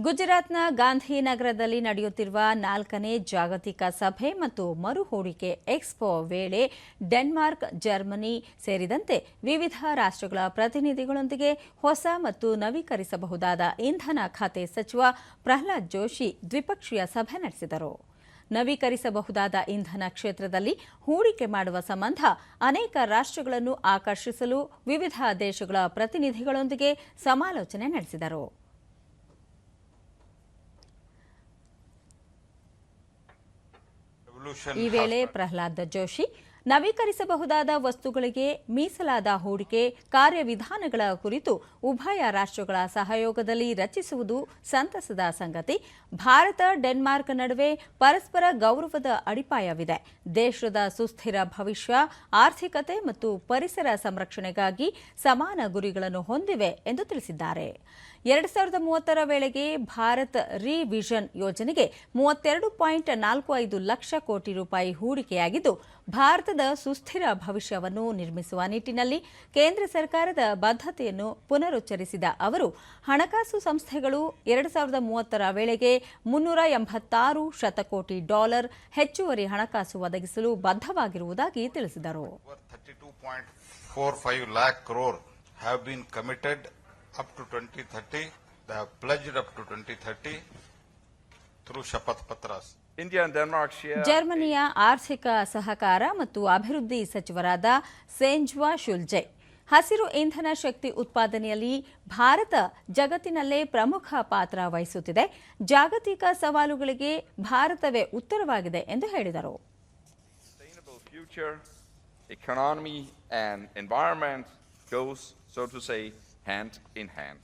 ಗುಜರಾತ್ನ ಗಾಂಧಿನಗರದಲ್ಲಿ ನಡೆಯುತ್ತಿರುವ ನಾಲ್ಕನೇ ಜಾಗತಿಕ ಸಭೆ ಮತ್ತು ಮರು ಹೂಡಿಕೆ ಎಕ್ಸ್ಪೋ ವೇಳೆ ಡೆನ್ಮಾರ್ಕ್, ಜರ್ಮನಿ ಸೇರಿದಂತೆ ವಿವಿಧ ರಾಷ್ಟ್ರಗಳ ಪ್ರತಿನಿಧಿಗಳೊಂದಿಗೆ ಹೊಸ ಮತ್ತು ನವೀಕರಿಸಬಹುದಾದ ಇಂಧನ ಖಾತೆ ಸಚಿವ ಪ್ರಹ್ಲಾದ್ ಜೋಶಿ ದ್ವಿಪಕ್ಷೀಯ ಸಭೆ ನಡೆಸಿದರು. ನವೀಕರಿಸಬಹುದಾದ ಇಂಧನ ಕ್ಷೇತ್ರದಲ್ಲಿ ಹೂಡಿಕೆ ಮಾಡುವ ಸಂಬಂಧ ಅನೇಕ ರಾಷ್ಟ್ರಗಳನ್ನು ಆಕರ್ಷಿಸಲು ವಿವಿಧ ದೇಶಗಳ ಪ್ರತಿನಿಧಿಗಳೊಂದಿಗೆ ಸಮಾಲೋಚನೆ ನಡೆಸಿದರು. Revolution ಈ ವೇಳೆ ಪ್ರಹ್ಲಾದ್ ಜೋಶಿ ನವೀಕರಿಸಬಹುದಾದ ವಸ್ತುಗಳಿಗೆ ಮೀಸಲಾದ ಹೂಡಿಕೆ ಕಾರ್ಯವಿಧಾನಗಳ ಕುರಿತು ಉಭಯ ರಾಷ್ಟ್ರಗಳ ಸಹಯೋಗದಲ್ಲಿ ರಚಿಸುವುದು ಸಂತಸದ ಸಂಗತಿ. ಭಾರತ, ಡೆನ್ಮಾರ್ಕ್ ನಡುವೆ ಪರಸ್ಪರ ಗೌರವದ ಅಡಿಪಾಯವಿದೆ. ದೇಶದ ಸುಸ್ಥಿರ ಭವಿಷ್ಯ, ಆರ್ಥಿಕತೆ ಮತ್ತು ಪರಿಸರ ಸಂರಕ್ಷಣೆಗಾಗಿ ಸಮಾನ ಗುರಿಗಳನ್ನು ಹೊಂದಿವೆ ಎಂದು ತಿಳಿಸಿದ್ದಾರೆ. ಎರಡು ಸಾವಿರದ ಮೂವತ್ತರ ವೇಳೆಗೆ ಭಾರತ್ ರಿವಿಷನ್ ಯೋಜನೆಗೆ ಮೂವತ್ತೆರಡು ಪಾಯಿಂಟ್ ನಾಲ್ಕು ಐದು ಲಕ್ಷ ಕೋಟಿ ರೂಪಾಯಿ ಹೂಡಿಕೆಯಾಗಿದ್ದು, ಭಾರತದ ಸುಸ್ಥಿರ ಭವಿಷ್ಯವನ್ನು ನಿರ್ಮಿಸುವ ನಿಟ್ಟಿನಲ್ಲಿ ಕೇಂದ್ರ ಸರ್ಕಾರದ ಬದ್ಧತೆಯನ್ನು ಪುನರುಚ್ಚರಿಸಿದ ಅವರು, ಹಣಕಾಸು ಸಂಸ್ಥೆಗಳು ಎರಡು ಸಾವಿರದ ಮೂವತ್ತರ ವೇಳೆಗೆ ಮುನ್ನೂರ ಎಂಬತ್ತಾರು ಶತಕೋಟಿ ಡಾಲರ್ ಹೆಚ್ಚುವರಿ ಹಣಕಾಸು ಒದಗಿಸಲು ಬದ್ಧವಾಗಿರುವುದಾಗಿ ತಿಳಿಸಿದರು over 32.45 lakh crore have been committed up to 2030. They have pledged up to 2030 through Shapath Patras. ಜರ್ಮನಿಯ ಆರ್ಥಿಕ ಸಹಕಾರ ಮತ್ತು ಅಭಿವೃದ್ಧಿ ಸಚಿವರಾದ ಸೆಂಜ್ವಾ ಶುಲ್ಜೆ ಹಸಿರು ಇಂಧನ ಶಕ್ತಿ ಉತ್ಪಾದನೆಯಲ್ಲಿ ಭಾರತ ಜಗತ್ತಿನಲ್ಲೇ ಪ್ರಮುಖ ಪಾತ್ರ ವಹಿಸುತ್ತಿದೆ. ಜಾಗತಿಕ ಸವಾಲುಗಳಿಗೆ ಭಾರತವೇ ಉತ್ತರವಾಗಿದೆ ಎಂದು ಹೇಳಿದರು. Sustainable future, economy and environment goes, so to say, hand in hand.